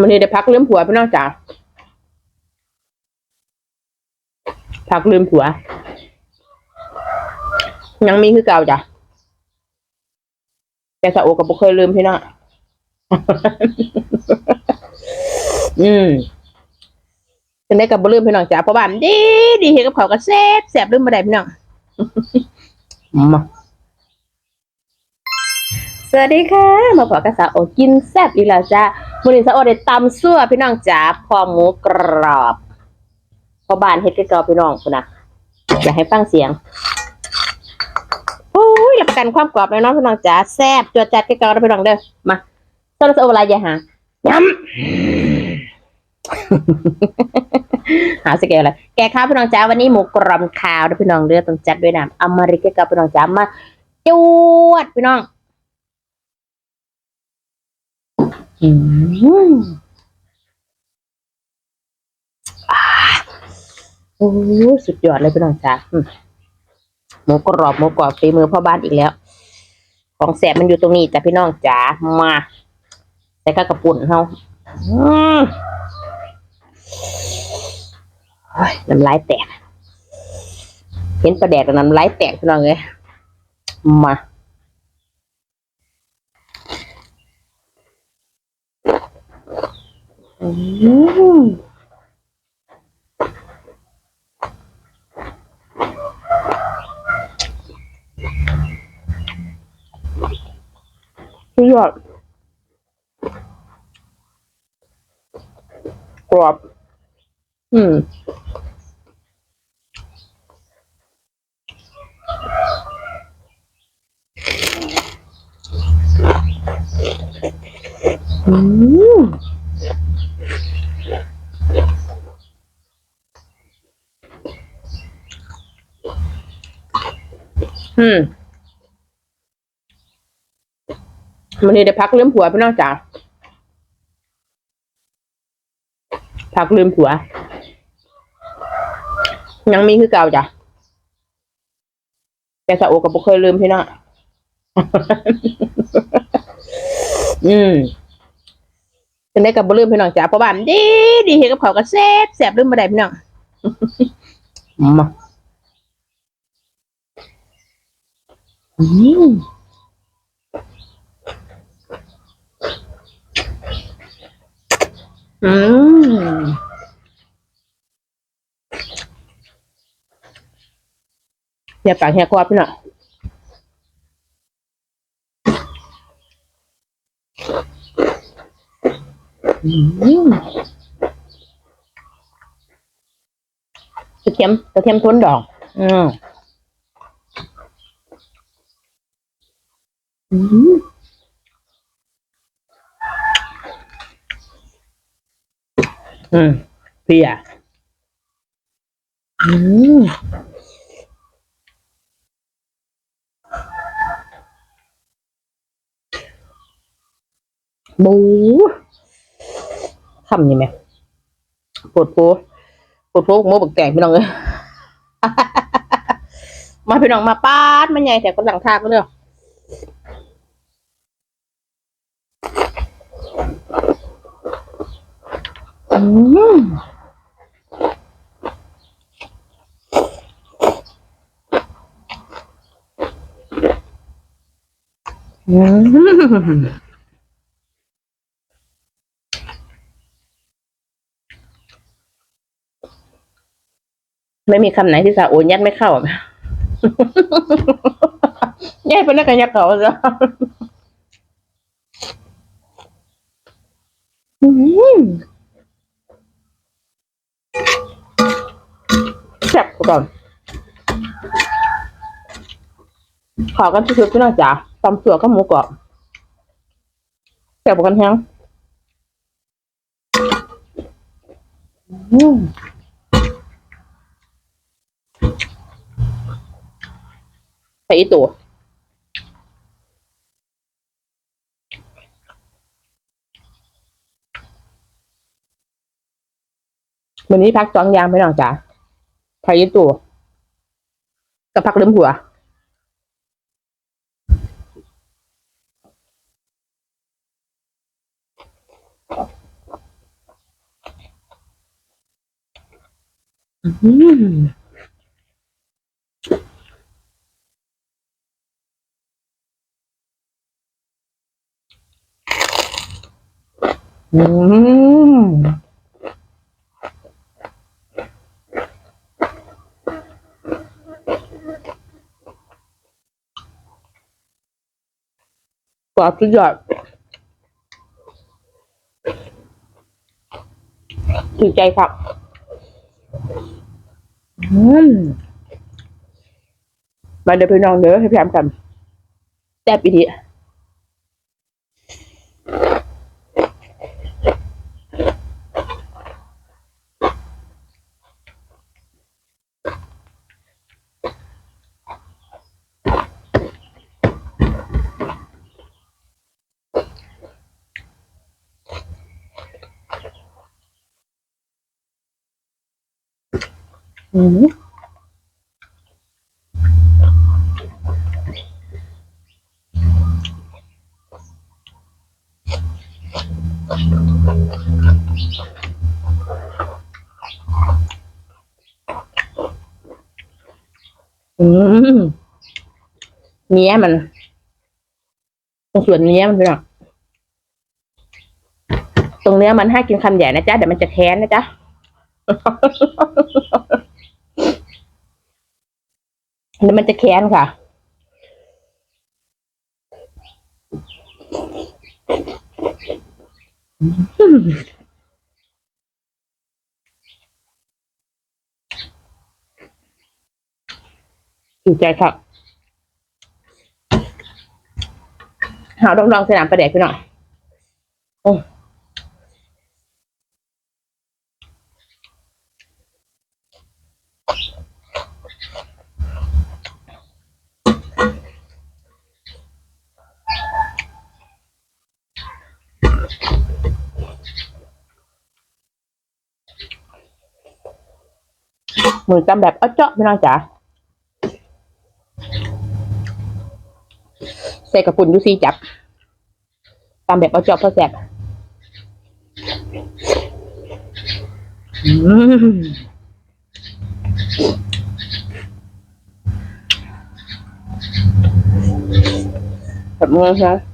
มันนี่ได้พักลืมผัวพี่น้องจ๋าพักลืมผัว ยังมีคือเก่าจ้ะแต่สะโอกับบุเคยลืมพี่น้องอืมเป็นได้กับบุลืมพี่น้องจ๋าเพราะว่ามันดีดีเห็นกับเขาวก็แซ่บแซ่บลืมมาได้พี่น้องมาสวัสดีค่ะ มาพบกับสาวโอกินแซ่บอีกแล้วจ้า วันนี้สาวโอได้ตำซั่วพี่น้องจ๋าพอหมูกรอบพอบานเฮ็ดกระกรอพี่น้องคุณนะอยากให้ฟังเสียงโอ้ยรับประกันความกรอบเลยเนาะพี่น้องจ๋าแซ่บจวดจัดกระกรอพี่น้องเด้อมาสาวโอเวลาอย่าหาย้ำหาสเกลอะไรแกข้าวพี่น้องจ้าวันนี้หมูกรอบขาวนะพี่น้องเลือต้องจัดด้วยน้ำอเมริกากับพี่น้องจ้ามาจวดพี่น้อง อืม โอ้สุดยอดเลยพี่น้องจ้าหมูกรอบหมูกรอบฝีมือพ่อบ้านอีกแล้ว ของแสบมันอยู่ตรงนี้จ้ะพี่น้องจ๋ามาใส่ข้าวกระปุ่นเฮาน้ำลายแตก เห็นประแดกน้ำลายแตกพี่น้องเลยมา อืมสุดยอดกรอบ อืมอืม อืมมันนี่ได้พักลืมผัวพี่น้องจ๋าพักลืมผัว ยังมีคือเก่าจ้ะแต่สะโอกับบุเคยลืมพี่น้องอืมเป็นได้กับบุลืมพี่น้องจ้ะเพราะว่ามันดีดีเห็นกับเขาวก็แซ่บแซ่บลืมมาได้พี่น้องมา อืมอืมอย่าปากแหกคอพี่น้ อืมกระเทียมกระเทียมท้นดอกอืมบูคำนี่ไหมปวดโผปวดโผโมบักแตกพี่น้องเลยมาพี่น้องมาปาดมันใหญ่แต่ก็หลังทาก็เด้อ อืมอืมไม่มีคำไหนที่สาโอนยัดไม่เข้าอะยัดไปแล้วกันยัดเขาซะอืม แซ่บกว่าก่อนขอกันสุดๆพี่น้องจ๋าตำสัวกับหมูกรอบแซ่บกว่ากันแฮงใส่ตัว วันนี้พักจ้องยางไปน้องจ้ะพายุตัวกับพักลืมหัวอืมอืม กรอบสุดยอดถูกใจครับอืมมาเดี๋ยวพี่น้องเด้อให้พี่แอมกันแซ่บอีที อืมอืมเนี้ยมันตรงส่วนเนี้ยมันเป็นแบบตรงเนี้ยมันให้กินคำใหญ่นะจ๊ะเดี๋ยวมันจะแค้นนะจ๊ะ เดี๋ยวมันจะแค้นค่ะ ถูกใจครับหาลองลองสนามประเด็กไปหน่อยโอ้ หมือนจำแบบเอาเจาะพี่น้องจ๋าใส่กระปุ่นยูซีจับตามแบบเอาจอบพอแสบอืมแบบมือใช่